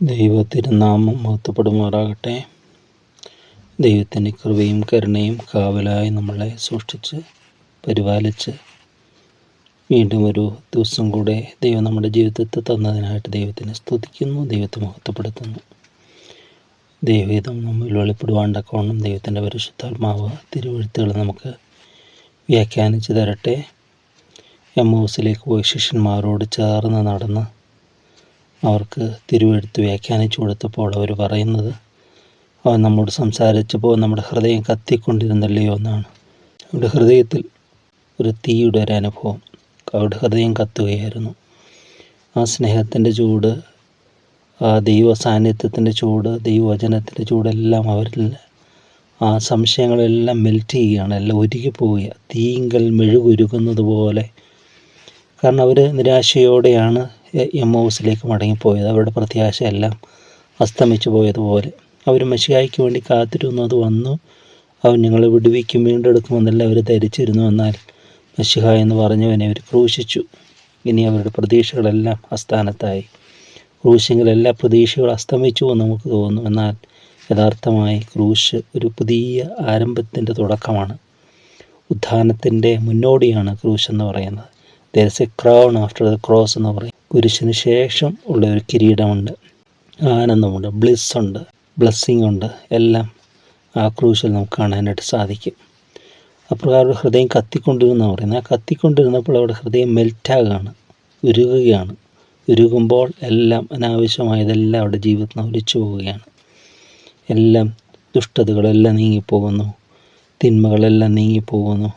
ദൈവത്തിരുനാമം മഹത്വപ്പെടുമാറാകട്ടെ. ദൈവത്തിന്റെ കൃപയും കരുണയും കാവലായി നമ്മളെ സൂക്ഷിച്ച് പരിപാലിച്ച് വീണ്ടും ഒരു ദിവസം കൂടെ ദൈവം നമ്മുടെ ജീവിതത്തിൽ തന്നതിനായിട്ട് ദൈവത്തിനെ സ്തുതിക്കുന്നു ദൈവത്തെ മഹത്വപ്പെടുത്തുന്നു. ദൈവഹിതം നമ്മിൽ വെളിപ്പെടുവാണ്ടക്കോണം ദൈവത്തിന്റെ പരിശുദ്ധാത്മാവ് തിരുവഴുത്തുകൾ നമുക്ക് വ്യാഖ്യാനിച്ച് തരട്ടെ. എം ഹൗസിലേക്ക് പോയി ശിഷ്യന്മാരോട് ചേർന്ന് നടന്ന് അവർക്ക് തിരുവെടുത്ത് വ്യാഖ്യാനിച്ചു കൊടുത്തപ്പോൾ അവർ പറയുന്നത് അവൻ നമ്മോട് സംസാരിച്ചപ്പോൾ നമ്മുടെ ഹൃദയം കത്തിക്കൊണ്ടിരുന്നല്ലയോ എന്നാണ്. അവരുടെ ഹൃദയത്തിൽ ഒരു തീയുടെ ഒരു അനുഭവം. അവരുടെ ഹൃദയം കത്തുകയായിരുന്നു. ആ സ്നേഹത്തിന്റെ ചൂട് ആ ദൈവ സാന്നിധ്യത്തിന്റെ ചൂട് ദൈവവചനത്തിന്റെ ചൂടെല്ലാം അവരിൽ ആ സംശയങ്ങളെല്ലാം മെൽറ്റ് ചെയ്യുകയാണ്. എല്ലാം ഉരുകി പോവുക തീങ്കൽ മെഴുകുരുകുന്നത് പോലെ. കാരണം അവർ നിരാശയോടെയാണ് എം ഹൗസിലേക്ക് മടങ്ങിപ്പോയത്. അവരുടെ പ്രത്യാശയെല്ലാം അസ്തമിച്ചു പോയതുപോലെ. അവർ മഷിയായിക്ക് വേണ്ടി കാത്തിരുന്നു. അത് വന്നു. അവൻ ഞങ്ങളെ വിടുവിക്കും വീണ്ടെടുക്കുമെന്നല്ല അവർ ധരിച്ചിരുന്നു. എന്നാൽ മഷിഹ എന്ന് പറഞ്ഞവനെ അവർ ക്രൂശിച്ചു. ഇനി അവരുടെ പ്രതീക്ഷകളെല്ലാം അസ്ഥാനത്തായി. ക്രൂശങ്ങളെല്ലാ എല്ലാ പ്രതീക്ഷകളും അസ്തമിച്ചു എന്ന് നമുക്ക് തോന്നുന്നു. എന്നാൽ യഥാർത്ഥമായി ക്രൂശ് ഒരു പുതിയ ആരംഭത്തിന്റെ തുടക്കമാണ്. ഉത്ഥാനത്തിന്റെ മുന്നോടിയാണ് ക്രൂശ് എന്ന് പറയുന്നത്. There a crown after the cross എന്ന് പറയും. കുരിശിന് ശേഷം ഉള്ള ഒരു കിരീടമുണ്ട്. ആനന്ദമുണ്ട് ബ്ലിസ് ഉണ്ട് ബ്ലെസ്സിങ് ഉണ്ട്. എല്ലാം ആ ക്രൂശിൽ നമുക്ക് കാണാനായിട്ട് സാധിക്കും. അപ്രകാരം ഹൃദയം കത്തിക്കൊണ്ടിരുന്ന പറയുന്നത്. ആ കത്തിക്കൊണ്ടിരുന്നപ്പോൾ അവിടെ ഹൃദയം മെൽറ്റാകാണ് ഉരുകുകയാണ്. ഉരുകുമ്പോൾ എല്ലാം അനാവശ്യമായതെല്ലാം അവിടെ ജീവിതത്തിൽ നിന്ന് ഒലിച്ചു പോവുകയാണ്. എല്ലാം ദുഷ്ടതകളെല്ലാം നീങ്ങിപ്പോകുന്നു തിന്മകളെല്ലാം നീങ്ങിപ്പോകുന്നു.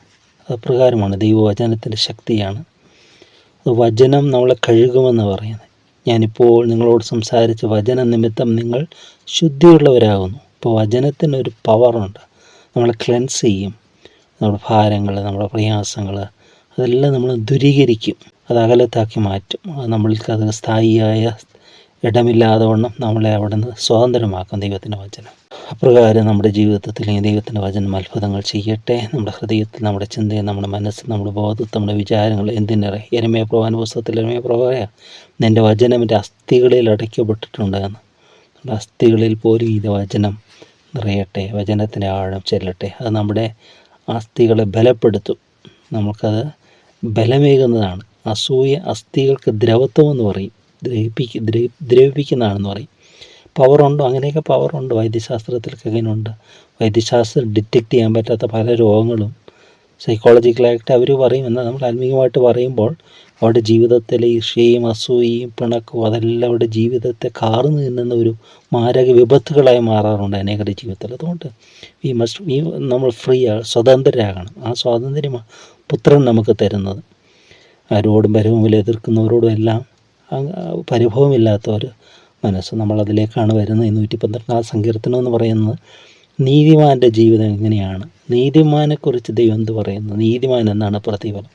അപ്രകാരമാണ് ദൈവവചനത്തിന്റെ ശക്തിയാണ്. വചനം നമ്മളെ കഴുകുമെന്ന് പറയുന്നത്. ഞാനിപ്പോൾ നിങ്ങളോട് സംസാരിച്ച വചന നിമിത്തം നിങ്ങൾ ശുദ്ധിയുള്ളവരാകുന്നു. ഇപ്പോൾ വചനത്തിനൊരു പവറുണ്ട് നമ്മളെ ക്ലെൻസ് ചെയ്യും. നമ്മുടെ ഭാരങ്ങൾ നമ്മുടെ പ്രയാസങ്ങൾ അതെല്ലാം നമ്മൾ ദുരീകരിക്കും. അത് അകലത്താക്കി മാറ്റും. നമ്മൾക്ക് അത് സ്ഥായിയായ ഇടമില്ലാതെ വണ്ണം നമ്മളെ അവിടെ നിന്ന് സ്വതന്ത്രമാക്കും ദൈവത്തിന്റെ വചനം. അപ്രകാരം നമ്മുടെ ജീവിതത്തിൽ ഈ ദൈവത്തിന്റെ വചനം അത്ഭുതങ്ങൾ ചെയ്യട്ടെ. നമ്മുടെ ഹൃദയത്തിൽ നമ്മുടെ ചിന്തയെ നമ്മുടെ മനസ്സ് നമ്മുടെ ബോധത്തിൽ നമ്മുടെ വിചാരങ്ങൾ എന്തിനേറെ? എരമയ പ്രവാന പുസ്തകത്തിൽ എരമയ പ്രവായ നിന്റെ വചനം എന്റെ അസ്ഥികളിൽ അടയ്ക്കപ്പെട്ടിട്ടുണ്ട് എന്ന് നമ്മുടെ അസ്ഥികളിൽ പോലും ഈ വചനം നിറയട്ടെ. വചനത്തിന്റെ ആഴം ചെല്ലട്ടെ. അത് നമ്മുടെ അസ്ഥികളെ ബലപ്പെടുത്തും. നമുക്കത് ബലമേകുന്നതാണ്. അസൂയ അസ്ഥികൾക്ക് ദ്രവത്വം എന്ന് പറയും. ദ്രവിപ്പിക്ക ദ്രവിപ്പിക്കുന്നതാണെന്ന് പറയും. പവറുണ്ടോ അങ്ങനെയൊക്കെ പവറുണ്ട് വൈദ്യശാസ്ത്രത്തിലൊക്കെ അങ്ങനെയുണ്ട് വൈദ്യശാസ്ത്രം ഡിറ്റക്റ്റ് ചെയ്യാൻ പറ്റാത്ത പല രോഗങ്ങളും സൈക്കോളജിക്കലായിട്ട് അവർ പറയും. എന്നാൽ നമ്മൾ ആത്മീയമായിട്ട് പറയുമ്പോൾ അവരുടെ ജീവിതത്തിലെ ഈർഷ്യയും അസൂയയും പിണക്കും അതെല്ലാം അവരുടെ ജീവിതത്തെ കാർന്നു നിന്നുന്ന ഒരു മാരക വിപത്തുകളായി മാറാറുണ്ട് അനേകരുടെ ജീവിതത്തിൽ. അതുകൊണ്ട് ഈ മസ്റ്റ് ഈ നമ്മൾ ഫ്രീ ആ സ്വതന്ത്രരാകണം. ആ സ്വാതന്ത്ര്യം പുത്രൻ നമുക്ക് തരുന്നത്. ആരോടും പരിഭവമില്ല എതിർക്കുന്നവരോടും എല്ലാം പരിഭവമില്ലാത്തവർ മനസ്സ് നമ്മളതിലേക്കാണ് വരുന്നത്. നൂറ്റി പന്ത്രണ്ടാം സങ്കീർത്തനം എന്ന് പറയുന്നത് നീതിമാന്റെ ജീവിതം എങ്ങനെയാണ്? നീതിമാനെക്കുറിച്ച് ദൈവം എന്ത് പറയുന്നു? നീതിമാൻ എന്നാണ് പ്രതിഫലം.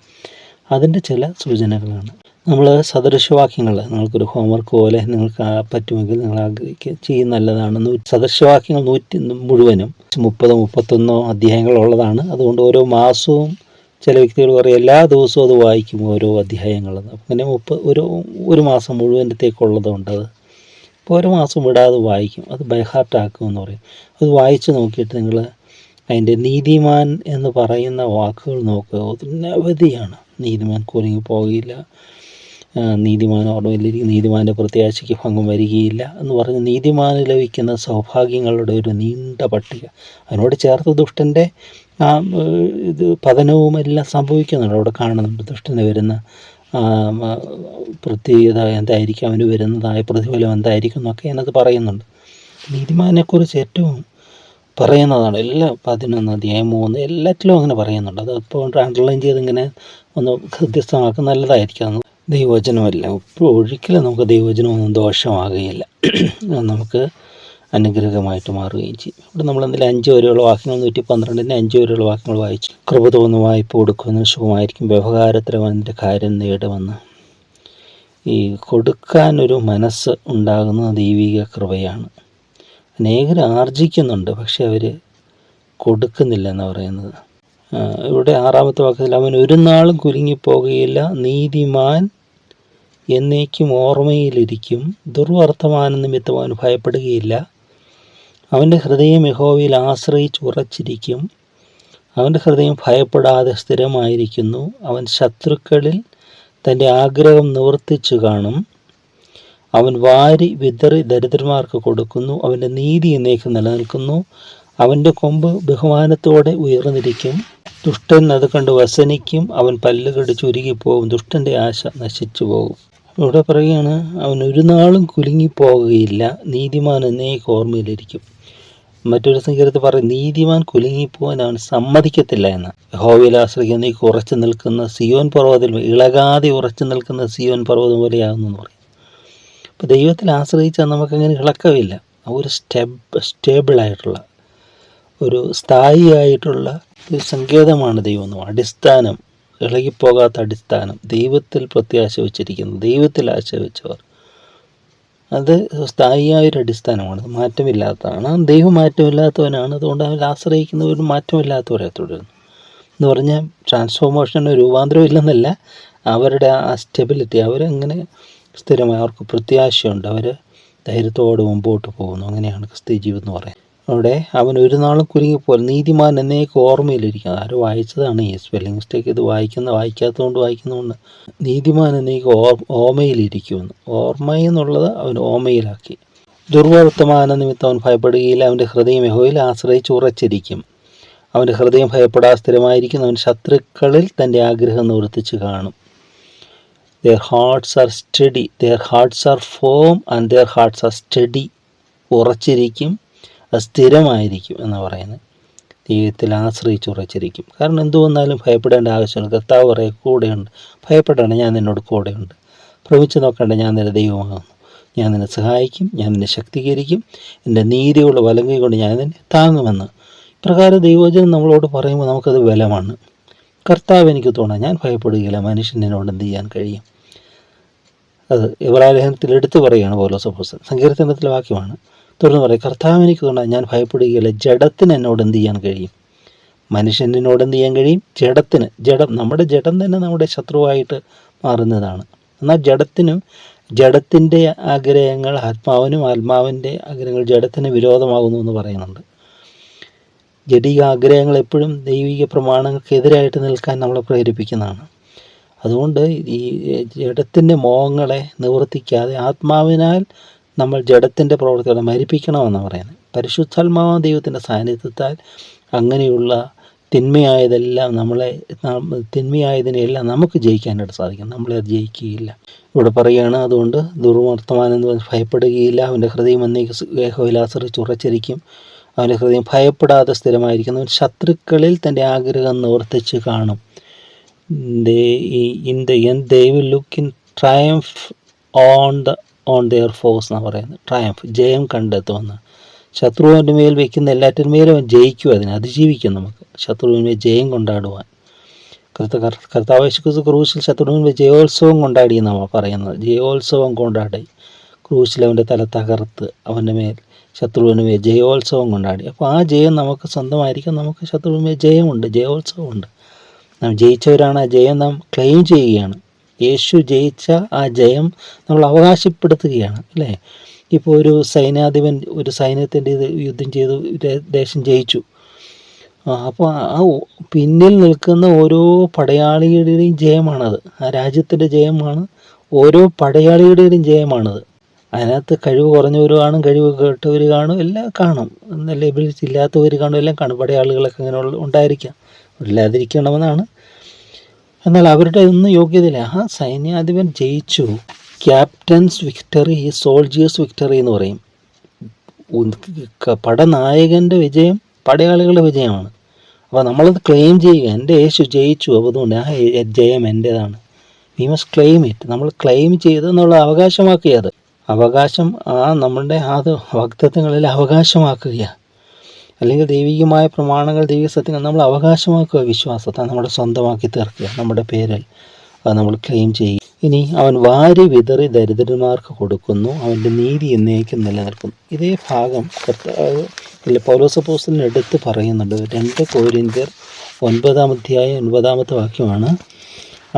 അതിന്റെ ചില സൂചനകളാണ്. നമ്മൾ സദൃശവാക്യങ്ങൾ നിങ്ങൾക്കൊരു ഹോംവർക്ക് പോലെ നിങ്ങൾക്ക് പറ്റുമെങ്കിൽ നിങ്ങൾ ആഗ്രഹിക്കുക ചെയ്യുന്ന നല്ലതാണ്. സദൃശവാക്യങ്ങൾ നൂറ്റി മുഴുവനും മുപ്പതോ മുപ്പത്തൊന്നോ അധ്യായങ്ങളുള്ളതാണ് അതുകൊണ്ട് ഓരോ മാസവും ചില വ്യക്തികൾ പറയും എല്ലാ ദിവസവും അത് വായിക്കും ഓരോ അധ്യായങ്ങളും അങ്ങനെ മുപ്പത് ഒരു ഒരു മാസം മുഴുവനത്തേക്കുള്ളതുണ്ട് അത്. അപ്പോൾ ഒരു മാസം വിടാതെ വായിക്കും. അത് ബൈഹാർട്ടാക്കും എന്ന് പറയും. അത് വായിച്ച് നോക്കിയിട്ട് നിങ്ങൾ അതിന്റെ നീതിമാൻ എന്ന് പറയുന്ന വാക്കുകൾ നോക്കുക. ഒന്നവധിയാണ് നീതിമാൻ കുരുങ്ങി പോകില്ല നീതിമാൻ ഓർമ്മയിലിരിക്കും നീതിമാന്റെ പ്രത്യാശയ്ക്ക് ഭംഗം വരികയില്ല എന്ന് പറഞ്ഞ് നീതിമാന് ലഭിക്കുന്ന സൗഭാഗ്യങ്ങളുടെ ഒരു നീണ്ട പട്ടിക. അതിനോട് ചേർത്ത് ദുഷ്ടന്റെ ആ ഇത് പതനവും എല്ലാം സംഭവിക്കുന്നുണ്ട്. അവിടെ കാണുന്നുണ്ട് ദുഷ്ടന് വരുന്ന പ്രത്യേകത എന്തായിരിക്കും? അവന് വരുന്നതായ പ്രതിഫലം എന്തായിരിക്കും എന്നൊക്കെ അതിനകത്ത് പറയുന്നുണ്ട്. നീതിമാനെക്കുറിച്ച് ഏറ്റവും പറയുന്നതാണ് എല്ലാ പതിനൊന്ന് അധ്യായം മൂന്ന് എല്ലാറ്റിലും അങ്ങനെ പറയുന്നുണ്ട്. അത് ഇപ്പോൾ അണ്ടർലൈൻ ചെയ്ത് ഇങ്ങനെ ഒന്ന് ഹൃദ്യസ്ഥമാക്കുന്ന നല്ലതായിരിക്കും. ദൈവവചനമല്ല. ഇപ്പോൾ ഒരിക്കലും നമുക്ക് ദൈവവചനമൊന്നും ദോഷമാകുകയില്ല. നമുക്ക് അനുഗ്രഹമായിട്ട് മാറുകയും ചെയ്യും. ഇവിടെ നമ്മൾ എന്തെങ്കിലും അഞ്ച് വരെയുള്ള വാക്യങ്ങൾ നൂറ്റി പന്ത്രണ്ടിന്റെ അഞ്ച് വരെയുള്ള വാക്യങ്ങൾ വായിച്ചു. കൃപ തോന്നുന്ന വായ്പ കൊടുക്കുന്ന ശുഭമായിരിക്കും വ്യവഹാരത്തിലവന്റെ കാര്യം നേടുമെന്ന്. ഈ കൊടുക്കാനൊരു മനസ്സ് ഉണ്ടാകുന്ന ദൈവിക കൃപയാണ്. അനേകർ ആർജിക്കുന്നുണ്ട് പക്ഷെ അവർ കൊടുക്കുന്നില്ല എന്ന് പറയുന്നത് ഇവിടെ ആറാമത്തെ വാക്യത്തിൽ അവൻ ഒരു നാളും കുലുങ്ങിപ്പോകുകയില്ല. നീതിമാൻ എന്നേക്കും ഓർമ്മയിലിരിക്കും. ദുർവർത്തമാന നിമിത്തം അവൻ ഭയപ്പെടുകയില്ല. അവന്റെ ഹൃദയം യഹോവയിൽ ആശ്രയിച്ച് ഉറച്ചിരിക്കും. അവന്റെ ഹൃദയം ഭയപ്പെടാതെ സ്ഥിരമായിരിക്കുന്നു. അവൻ ശത്രുക്കളിൽ തന്റെ ആഗ്രഹം നിവർത്തിച്ചു കാണും. അവൻ വാരി വിതറി ദരിദ്രന്മാർക്ക് കൊടുക്കുന്നു. അവന്റെ നീതി എന്നേക്ക് നിലനിൽക്കുന്നു. അവന്റെ കൊമ്പ് ബഹുമാനത്തോടെ ഉയർന്നിരിക്കും. ദുഷ്ടൻ അത് കണ്ട് വസനിക്കും അവൻ പല്ലുകടി ചുരുങ്ങിപ്പോകും ദുഷ്ടന്റെ ആശ നശിച്ചു പോകും. ഇവിടെ പറയുകയാണ് അവൻ ഒരു നാളും കുലുങ്ങിപ്പോകുകയില്ല. നീതിമാൻ എന്നേക്ക് ഓർമ്മയിലിരിക്കും. മറ്റൊരു സങ്കീർത്തി പറയും നീതിമാൻ കുലുങ്ങിപ്പോവാൻ അവൻ സമ്മതിക്കത്തില്ല എന്ന്. ഹോവിൽ ആശ്രയിക്കുന്ന നീ ഉറച്ചു നിൽക്കുന്ന സിയോൻ പർവതം ഇളകാതെ ഉറച്ചു നിൽക്കുന്ന സിയോൻ പർവതം പോലെയാകുന്നു എന്ന് പറയും. അപ്പോൾ ദൈവത്തിൽ ആശ്രയിച്ചാൽ നമുക്കങ്ങനെ ഇളക്കമില്ല. ഒരു സ്റ്റെബ് സ്റ്റേബിളായിട്ടുള്ള ഒരു സ്ഥായിയായിട്ടുള്ള ഒരു സങ്കേതമാണ് ദൈവം അടിസ്ഥാനം ഇളകിപ്പോകാത്ത അടിസ്ഥാനം ദൈവത്തിൽ പ്രത്യാശ വച്ചിരിക്കുന്നു. ദൈവത്തിൽ ആശ വെച്ചവർ. അത് സ്ഥായിയായ ഒരു അടിസ്ഥാനമാണ്. അത് മാറ്റമില്ലാത്തതാണ്. ദൈവം മാറ്റമില്ലാത്തവനാണ് അതുകൊണ്ട് അവൻ ആശ്രയിക്കുന്നവർ മാറ്റമില്ലാത്തവരെ തുടരുന്നു. എന്ന് പറഞ്ഞാൽ ട്രാൻസ്ഫോർമേഷന് രൂപാന്തരം ഇല്ലെന്നല്ല അവരുടെ ആ സ്റ്റെബിലിറ്റി അവരങ്ങനെ സ്ഥിരമായി അവർക്ക് പ്രത്യാശയുണ്ട്. അവർ ധൈര്യത്തോടെ മുമ്പോട്ട് പോകുന്നു. അങ്ങനെയാണ് ക്രിസ്ത്യ ജീവിതം എന്ന് പറയുന്നത്. അവിടെ അവൻ ഒരു നാളും കുലുങ്ങിപ്പോൾ നീതിമാൻ എന്നേക്ക് ഓർമ്മയിലിരിക്കുന്നത് ആരും വായിച്ചതാണ് ഈ സ്പെല്ലിംഗ് മിസ്റ്റേക്ക് ഇത് വായിക്കുന്ന വായിക്കാത്തതുകൊണ്ട് വായിക്കുന്നതുകൊണ്ട് നീതിമാൻ എന്നേക്ക് ഓർ ഓമയിലിരിക്കുമെന്ന് ഓർമ്മ എന്നുള്ളത് അവൻ ഓമയിലാക്കി ദുർവർത്തമാന നിമിത്തം അവൻ ഭയപ്പെടുകയില്ല. അവന്റെ ഹൃദയം യഹോയിൽ ആശ്രയിച്ച് ഉറച്ചിരിക്കും. അവന്റെ ഹൃദയം ഭയപ്പെടാതെ സ്ഥിരമായിരിക്കും അവൻ ശത്രുക്കളിൽ തന്റെ ആഗ്രഹം നിവർത്തിച്ച് കാണും. Their hearts are steady their hearts are firm and their hearts are steady ഉറച്ചിരിക്കും. സ്ഥിരമായിരിക്കും എന്ന് പറയുന്നത്. ദൈവത്തിൽ ആശ്രയിച്ച് ഉറച്ചിരിക്കും. കാരണം എന്തു വന്നാലും ഭയപ്പെടേണ്ട ആവശ്യമില്ല കർത്താവ് പറയ കൂടെയുണ്ട്. ഭയപ്പെടേണ്ട ഞാൻ നിന്നോട് കൂടെയുണ്ട്. ഭ്രമിച്ച് നോക്കേണ്ട ഞാൻ നിന്റെ ദൈവമാകുന്നു. ഞാൻ നിന്നെ സഹായിക്കും ഞാൻ നിന്നെ ശക്തീകരിക്കും. എന്റെ നീതിയുള്ള വലങ്കൈ കൊണ്ട് ഞാൻ നിന്നെ താങ്ങുമെന്ന്. ഇപ്രകാരം ദൈവജനം നമ്മളോട് പറയുമ്പോൾ നമുക്കത് ബലമാണ്. കർത്താവ് എനിക്ക് തോന്നാം ഞാൻ ഭയപ്പെടുകയില്ല മനുഷ്യനോട് എന്ത് ചെയ്യാൻ കഴിയും? അത് ഇബ്രാലേഖനത്തിൽ എടുത്തു പറയുകയാണ് പോലോസഫോസ് സങ്കീർത്തനത്തിലെ വാക്യമാണ്. തുടർന്ന് പറയും കർത്താവ് എനിക്ക് തോന്നാം ഞാൻ ഭയപ്പെടുകയില്ല. ജഡത്തിന് എന്നോട് എന്ത് ചെയ്യാൻ കഴിയും? മനുഷ്യനോട് എന്ത് ചെയ്യാൻ കഴിയും? ജഡത്തിന്. ജഡം നമ്മുടെ ജഡം തന്നെ നമ്മുടെ ശത്രുവായിട്ട് മാറുന്നതാണ്. എന്നാൽ ജഡത്തിനും ജഡത്തിന്റെ ആഗ്രഹങ്ങൾ ആത്മാവിനും ആത്മാവിന്റെ ആഗ്രഹങ്ങൾ ജഡത്തിന് വിരോധമാകുന്നു എന്ന് പറയുന്നുണ്ട്. ജഡിക ആഗ്രഹങ്ങൾ എപ്പോഴും ദൈവിക പ്രമാണങ്ങൾക്കെതിരായിട്ട് നിൽക്കാൻ നമ്മളെ പ്രേരിപ്പിക്കുന്നതാണ്. അതുകൊണ്ട് ഈ ജഡത്തിന്റെ മോഹങ്ങളെ നിവർത്തിക്കാതെ ആത്മാവിനാൽ നമ്മൾ ജഡത്തിന്റെ പ്രവർത്തികളെ മരിപ്പിക്കണമെന്നാണ് പറയുന്നത്. പരിശുദ്ധാത്മാവ് ദൈവത്തിന്റെ സാന്നിധ്യത്താൽ അങ്ങനെയുള്ള തിന്മയായതെല്ലാം നമ്മളെ തിന്മയായതിനെല്ലാം നമുക്ക് ജയിക്കാനായിട്ട് സാധിക്കും. നമ്മളെ അത് ജയിക്കുകയില്ല. ഇവിടെ പറയുകയാണ് അതുകൊണ്ട് ദുർവർത്തമാനം ഭയപ്പെടുകയില്ല. അവന്റെ ഹൃദയം എന്നേക്ക് ഏഹോയിലാശ്രയിച്ച് ഉറച്ചിരിക്കും. അവന്റെ ഹൃദയം ഭയപ്പെടാതെ സ്ഥിരമായിരിക്കുന്നു. ശത്രുക്കളിൽ തന്റെ ആഗ്രഹം നിവർത്തിച്ച് കാണും. In the end they look in triumph on the on their foes എന്നാണ് പറയുന്നത്. ട്രയംഫ് ജയം കണ്ടെത്തുമെന്ന്. ശത്രുവിന്റെ മേൽ വയ്ക്കുന്ന എല്ലാറ്റിന്മേലും ജയിക്കും അതിനെ. അതിജീവിക്കും നമുക്ക്. ശത്രുവിന്മേൽ ജയം കൊണ്ടാടുവാൻ. കർത്ത കർത്താവേശുക്രിസ്തു ക്രൂശിൽ ശത്രുവിന്മേൽ ജയോത്സവം കൊണ്ടാടി എന്നാണ് പറയുന്നത്. ജയോത്സവം കൊണ്ടാടി. ക്രൂശിൽ അവന്റെ തല തകർത്ത് അവന്റെ മേൽ ശത്രുവിന് മേൽ ജയോത്സവം കൊണ്ടാടി. അപ്പോൾ ആ ജയം നമുക്ക് സ്വന്തമായിരിക്കും. നമുക്ക് ശത്രുവിന്മേൽ ജയമുണ്ട്. ജയോത്സവമുണ്ട്. നാം ജയിച്ചവരാണ്. ആ ജയം നാം ക്ലെയിം ചെയ്യുകയാണ്. യേശു ജയിച്ച ആ ജയം നമ്മൾ അവകാശപ്പെടുത്തുകയാണ് അല്ലേ? ഇപ്പോൾ ഒരു സൈന്യാധിപൻ ഒരു സൈന്യത്തിന്റെ ഇത് യുദ്ധം ചെയ്തു ദേശം ജയിച്ചു. അപ്പോൾ ആ പിന്നിൽ നിൽക്കുന്ന ഓരോ പടയാളികളുടെയും ജയമാണത്. ആ രാജ്യത്തിന്റെ ജയമാണ് ഓരോ പടയാളികളുടെയും ജയമാണത്. അതിനകത്ത് കഴിവ് കുറഞ്ഞവർ കാണും കഴിവ് കേട്ടവർ കാണും എല്ലാം കാണും. നല്ല എബിലിറ്റി ഇല്ലാത്തവർ കാണും എല്ലാം കാണും. പടയാളികളൊക്കെ അങ്ങനെ ഉണ്ടായിരിക്കാം. ഇല്ലാതിരിക്കണമെന്നാണ് എന്നാൽ അവരുടെ ഒന്നും യോഗ്യതയില്ല. ആ സൈന്യാധിപൻ ജയിച്ചു. ക്യാപ്റ്റൻസ് വിക്ടറി സോൾജിയേഴ്സ് വിക്ടറി എന്ന് പറയും. പടനായകന്റെ വിജയം പടയാളികളുടെ വിജയമാണ്. അപ്പോൾ നമ്മളത് ക്ലെയിം ചെയ്യുക. എന്റെ യേശു ജയിച്ചു. അതുകൊണ്ട് ആ ജയം എന്റേതാണ്. വി മസ്റ്റ് ക്ലെയിം ഇറ്റ് നമ്മൾ ക്ലെയിം ചെയ്ത് അവകാശമാക്കുക അത്. അവകാശം ആ നമ്മളുടെ ആ വക്തത്വങ്ങളിൽ അവകാശമാക്കുകയാണ്. അല്ലെങ്കിൽ ദൈവികമായ പ്രമാണങ്ങൾ ദൈവിക സത്യങ്ങൾ നമ്മൾ അവകാശമാക്കുക വിശ്വാസത്തെ നമ്മുടെ സ്വന്തമാക്കി തീർക്കുക നമ്മുടെ പേരിൽ അത് നമ്മൾ ക്ലെയിം ചെയ്യുക. ഇനി അവൻ വാരി വിതറി ദരിദ്രന്മാർക്ക് കൊടുക്കുന്നു അവന്റെ നീതി എന്നേക്കും നിലനിൽക്കുന്നു. ഇതേ ഭാഗം ഇല്ല പൗലോസപ്പോസ്റ്റലിന് എടുത്ത് പറയുന്നുണ്ട്. രണ്ട് കോരിന്ത്യർ ഒൻപതാം അധ്യായം ഒൻപതാമത്തെ വാക്യമാണ്.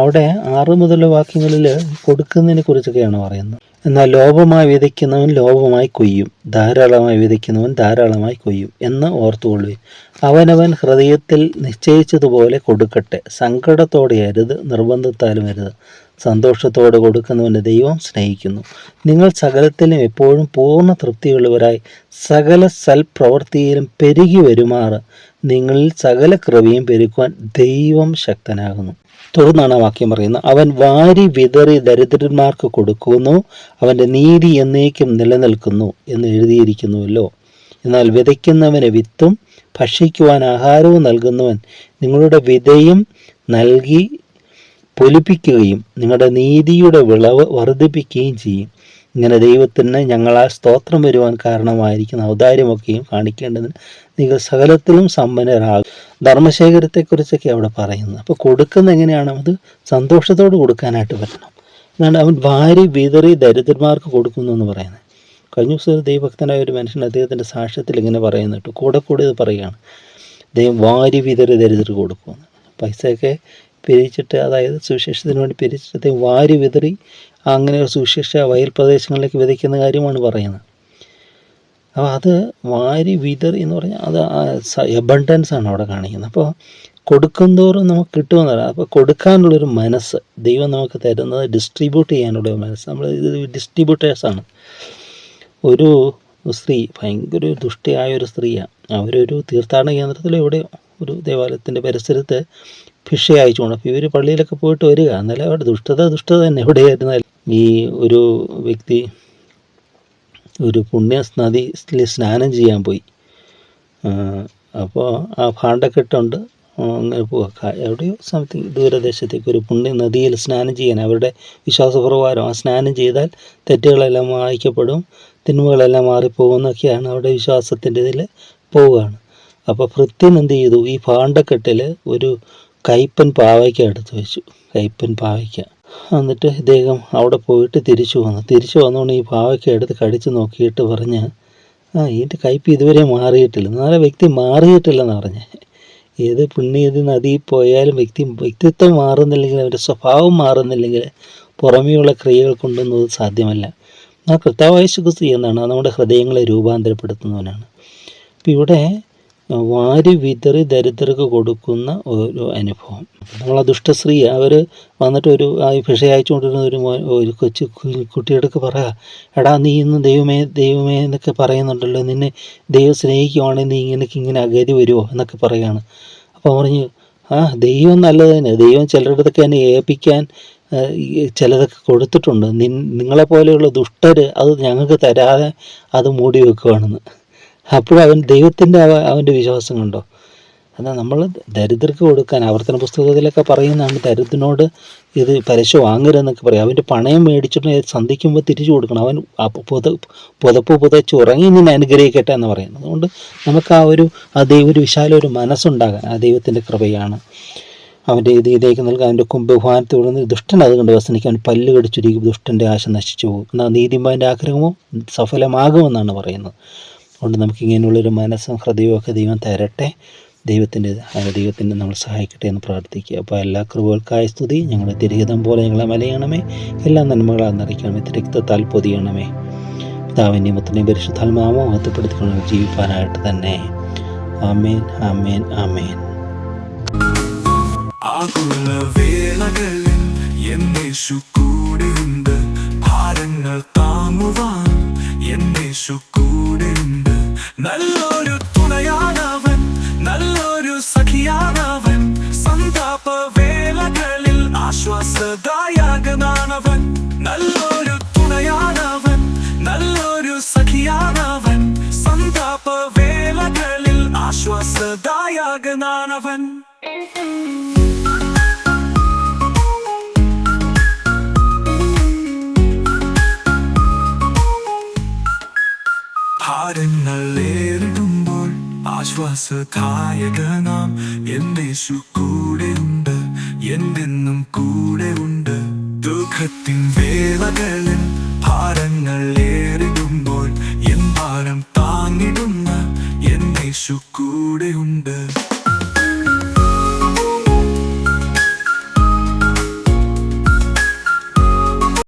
അവിടെ ആറ് മുതലുള്ള വാക്യങ്ങളിൽ കൊടുക്കുന്നതിനെ കുറിച്ചൊക്കെയാണ് പറയുന്നത്. എന്നാൽ ലോഭമായി വിതയ്ക്കുന്നവൻ ലോഭമായി കൊയ്യും. ധാരാളമായി വിതയ്ക്കുന്നവൻ ധാരാളമായി കൊയ്യും എന്ന് ഓർത്തുകൊള്ളുകയും അവനവൻ ഹൃദയത്തിൽ നിശ്ചയിച്ചതുപോലെ കൊടുക്കട്ടെ. സങ്കടത്തോടെ അരുത് നിർബന്ധത്താലും അരുത്. സന്തോഷത്തോടെ കൊടുക്കുന്നവന്റെ ദൈവം സ്നേഹിക്കുന്നു. നിങ്ങൾ സകലത്തിലും എപ്പോഴും പൂർണ തൃപ്തിയുള്ളവരായി സകല സൽപ്രവൃത്തിയിലും പെരുകി വരുമാറ്. നിങ്ങളിൽ സകല കൃപയും പെരുക്കുവാൻ ദൈവം ശക്തനാകുന്നു. തുടർന്നാണ് ആ വാക്യം പറയുന്നത്. അവൻ വാരി വിതറി ദരിദ്രന്മാർക്ക് കൊടുക്കുന്നു അവന്റെ നീതി എന്നേക്കും നിലനിൽക്കുന്നു എന്ന് എഴുതിയിരിക്കുന്നുവല്ലോ. എന്നാൽ വിതയ്ക്കുന്നവന് വിത്തും ഭക്ഷിക്കുവാൻ ആഹാരവും നൽകുന്നവൻ നിങ്ങളുടെ വിതയും നൽകി പൊലിപ്പിക്കുകയും നിങ്ങളുടെ നീതിയുടെ വിളവ് വർദ്ധിപ്പിക്കുകയും ചെയ്യും. ഇങ്ങനെ ദൈവത്തിന് ഞങ്ങളാൽ സ്തോത്രം വരുവാൻ കാരണമായിരിക്കുന്ന ഔദാര്യമൊക്കെയും കാണിക്കേണ്ടതിന് നിങ്ങൾ സകലത്തിലും സമ്പന്നരാകും ധർമ്മശേഖരത്തെക്കുറിച്ചൊക്കെ അവിടെ പറയുന്നത്. അപ്പോൾ കൊടുക്കുന്ന എങ്ങനെയാണ് അത് സന്തോഷത്തോട് കൊടുക്കാനായിട്ട് പറ്റണം. എന്നാണ് അവൻ വാരി വിതറി ദരിദ്രന്മാർക്ക് കൊടുക്കുന്നു എന്ന് പറയുന്നത്. കഴിഞ്ഞ ദിവസം ദൈവഭക്തനായ ഒരു മനുഷ്യൻ അദ്ദേഹത്തിന്റെ സാക്ഷ്യത്തിൽ ഇങ്ങനെ പറയുന്നുണ്ട് കൂടെ കൂടെ ഇത് പറയുകയാണ്. ദൈവം വാരി വിതറി ദരിദ്രർ കൊടുക്കുമെന്ന് പൈസയൊക്കെ പിരിച്ചിട്ട് അതായത് സുവിശേഷത്തിന് വേണ്ടി പിരിച്ചിട്ട് വാരി വിതറി അങ്ങനെ ഒരു സുവിശേഷ വയൽ പ്രദേശങ്ങളിലേക്ക് വിതയ്ക്കുന്ന കാര്യമാണ് പറയുന്നത്. അപ്പോൾ അത് വാരി വിതർ എന്ന് പറഞ്ഞാൽ അത് എബണ്ടൻസ് ആണ് അവിടെ കാണിക്കുന്നത്. അപ്പോൾ കൊടുക്കും തോറും നമുക്ക് കിട്ടുമെന്ന് പറയാം. അപ്പോൾ കൊടുക്കാനുള്ളൊരു മനസ്സ് ദൈവം നമുക്ക് തരുന്നത് ഡിസ്ട്രിബ്യൂട്ട് ചെയ്യാനുള്ള മനസ്സ്. നമ്മൾ ഇത് ഡിസ്ട്രിബ്യൂട്ടേഴ്സാണ് ഒരു സ്ത്രീ ഭയങ്കര ദുഷ്ടിയായ ഒരു സ്ത്രീയാണ്. അവരൊരു തീർത്ഥാടന കേന്ദ്രത്തിൽ ഇവിടെ ഒരു ദേവാലയത്തിന്റെ പരിസരത്ത് ഭിക്ഷ അയച്ചുകൊണ്ട് അപ്പോൾ ഇവർ പള്ളിയിലൊക്കെ പോയിട്ട് വരിക. എന്നാലും അവിടെ ദുഷ്ടത ദുഷ്ടത തന്നെ. എവിടെയായിരുന്നാലും ഈ ഒരു വ്യക്തി ഒരു പുണ്യ നദിയിൽ സ്നാനം ചെയ്യാൻ പോയി. അപ്പോൾ ആ ഭാണ്ഡക്കെട്ടുണ്ട്. അങ്ങനെ പോവുക എവിടെയോ സംതിങ് ദൂരദേശത്തേക്ക് ഒരു പുണ്യ നദിയിൽ സ്നാനം ചെയ്യാൻ അവരുടെ വിശ്വാസപ്രകാരം ആ സ്നാനം ചെയ്താൽ തെറ്റുകളെല്ലാം വായിക്കപ്പെടും തിന്മകളെല്ലാം മാറിപ്പോകുന്നൊക്കെയാണ് അവരുടെ വിശ്വാസത്തിന്റെ ഇതിൽ പോവുകയാണ്. അപ്പോൾ ഭൃത്യൻ എന്ത് ചെയ്തു? ഈ ഭാണ്ഡക്കെട്ടിൽ ഒരു കയ്പൻ പാവയ്ക്ക എടുത്ത് വെച്ചു. കയ്പൻ പാവയ്ക്ക. എന്നിട്ട് ഇദ്ദേഹം അവിടെ പോയിട്ട് തിരിച്ചു വന്നു. തിരിച്ചു വന്നുകൊണ്ട് ഈ പാവയ്ക്ക് എടുത്ത് കടിച്ചു നോക്കിയിട്ട് പറഞ്ഞ് ആ ഇതിന്റെ കയ്പ് ഇതുവരെ മാറിയിട്ടില്ല. നാളെ വ്യക്തി മാറിയിട്ടില്ലെന്ന് പറഞ്ഞ്. ഏത് പുണ്യത് നദിയിൽ പോയാലും വ്യക്തി വ്യക്തിത്വം മാറുന്നില്ലെങ്കിൽ അവരുടെ സ്വഭാവം മാറുന്നില്ലെങ്കിൽ പുറമേയുള്ള ക്രിയകൾ കൊണ്ടൊന്നും സാധ്യമല്ല. ആ കർത്താവായ ശുക്രിസ്തു ചെയ്യുന്നതാണ് നമ്മുടെ ഹൃദയങ്ങളെ രൂപാന്തരപ്പെടുത്തുന്നവനാണ്. അപ്പം ഇവിടെ വാരി വിതറി ദരിദ്രർക്ക് കൊടുക്കുന്ന ഒരു അനുഭവം. നമ്മൾ ആ ദുഷ്ടശ്രീ അവർ വന്നിട്ട് ഒരു ഭിഷ അയച്ചുകൊണ്ടിരുന്ന ഒരു ഒരു കൊച്ചു കുട്ടിയെടുക്ക് പറയാ എടാ നീ ഇന്ന് ദൈവമേ ദൈവമേ എന്നൊക്കെ പറയുന്നുണ്ടല്ലോ നിന്നെ ദൈവം സ്നേഹിക്കുവാണെങ്കിൽ നീ ഇങ്ങനെ ഇങ്ങനെ അഗതി വരുമോ എന്നൊക്കെ പറയുകയാണ് അപ്പോൾ പറഞ്ഞു ആ ദൈവം നല്ലത് തന്നെ ദൈവം ചിലരുടെ അടുത്തൊക്കെ എന്നെ ഏൽപ്പിക്കാൻ ചിലതൊക്കെ കൊടുത്തിട്ടുണ്ട്. നിങ്ങളെപ്പോലെയുള്ള ദുഷ്ടർ അത് ഞങ്ങൾക്ക് തരാതെ അത് മൂടി വെക്കുകയാണെന്ന് അപ്പോഴവൻ ദൈവത്തിന്റെ അവന്റെ വിശ്വാസം കണ്ടോ എന്നാൽ നമ്മൾ ദരിദ്രർക്ക് കൊടുക്കാൻ ആവർത്തന പുസ്തകത്തിലൊക്കെ പറയുന്നതാണ് ദരിദ്രനോട് ഇത് പരശ വാങ്ങരുതെന്നൊക്കെ പറയും. അവന്റെ പണയം മേടിച്ചിട്ട് സന്ധിക്കുമ്പോൾ തിരിച്ചു കൊടുക്കണം. അവൻ പുത പുതപ്പ് പുതച്ച് ഉറങ്ങി നിന്നെ അനുഗ്രഹിക്കട്ടെ എന്ന് പറയുന്നത്. അതുകൊണ്ട് നമുക്ക് ആ ഒരു ആ ദൈവ ഒരു വിശാല ഒരു മനസ്സുണ്ടാകാൻ ആ ദൈവത്തിന്റെ കൃപയാണ്. അവന്റെ ഇത് ഇതിലേക്ക് നൽകാൻ അവന്റെ കുംഭഭാനത്തോട് ദുഷ്ടൻ അത് കണ്ട് വസനിക്കാൻ അവൻ പല്ല് കടിച്ചൊരിക്കും. ദുഷ്ടന്റെ ആശ നശിച്ചു പോകും. എന്നാൽ നീതിമാന്റെ ആഗ്രഹമോ സഫലമാകുമെന്നാണ് പറയുന്നത്. അതുകൊണ്ട് നമുക്ക് ഇങ്ങനെയുള്ളൊരു മനസ്സും ഹൃദയവും ഒക്കെ ദൈവം തരട്ടെ. ദൈവത്തിന്റെ ദൈവത്തിന്റെ നമ്മൾ സഹായിക്കട്ടെ എന്ന് പ്രാർത്ഥിക്കുക. അപ്പോൾ എല്ലാ കൃപകൾക്കായ സ്തുതി. ഞങ്ങളുടെ തിരിഹിതം പോലെ ഞങ്ങളെ മലയണമേ. എല്ലാ നന്മകളാൽ നിറയ്ക്കണമേ. തിരക്തത്താൽ പൊതിയണമേ. പിതാവിന്റെ മുത്തനെയും പരിശുദ്ധാത്മാവോ മഹത്വപ്പെടുത്തിക്കൊണ്ട് ജീവിപ്പാനായിട്ട് തന്നെ. ആമേൻ ആമേൻ ആമേൻ. ആകുല വേളകളിൽ എന്നേശു കൂടെയുണ്ട്. ഭാരങ്ങൾ താങ്ങുവാൻ എന്നേശു കൂടെയുണ്ട്. നല്ലൊരു തുണയാണവൻ നല്ലൊരു സഖിയാണവൻ. സന്താപ വേലകളിൽ ആശ്വാസദായകനാണവൻ. നല്ലൊരു തുണയാണവൻ നല്ലൊരു സഖിയാണവൻ. സന്താപ വേലകളിൽ ആശ്വാസദായകനാണവൻ. ഏറിടുമ്പോൾ ആശ്വാസദായകനാം. എന്നേശു എന്തെന്നും കൂടെയുണ്ട് ദുഃഖത്തിൻ വേളകളിൽ ഭാരങ്ങൾ ഏറിടുമ്പോൾ എൻ ഭാരം താങ്ങിടുന്ന എന്നേശു കൂടെയുണ്ട്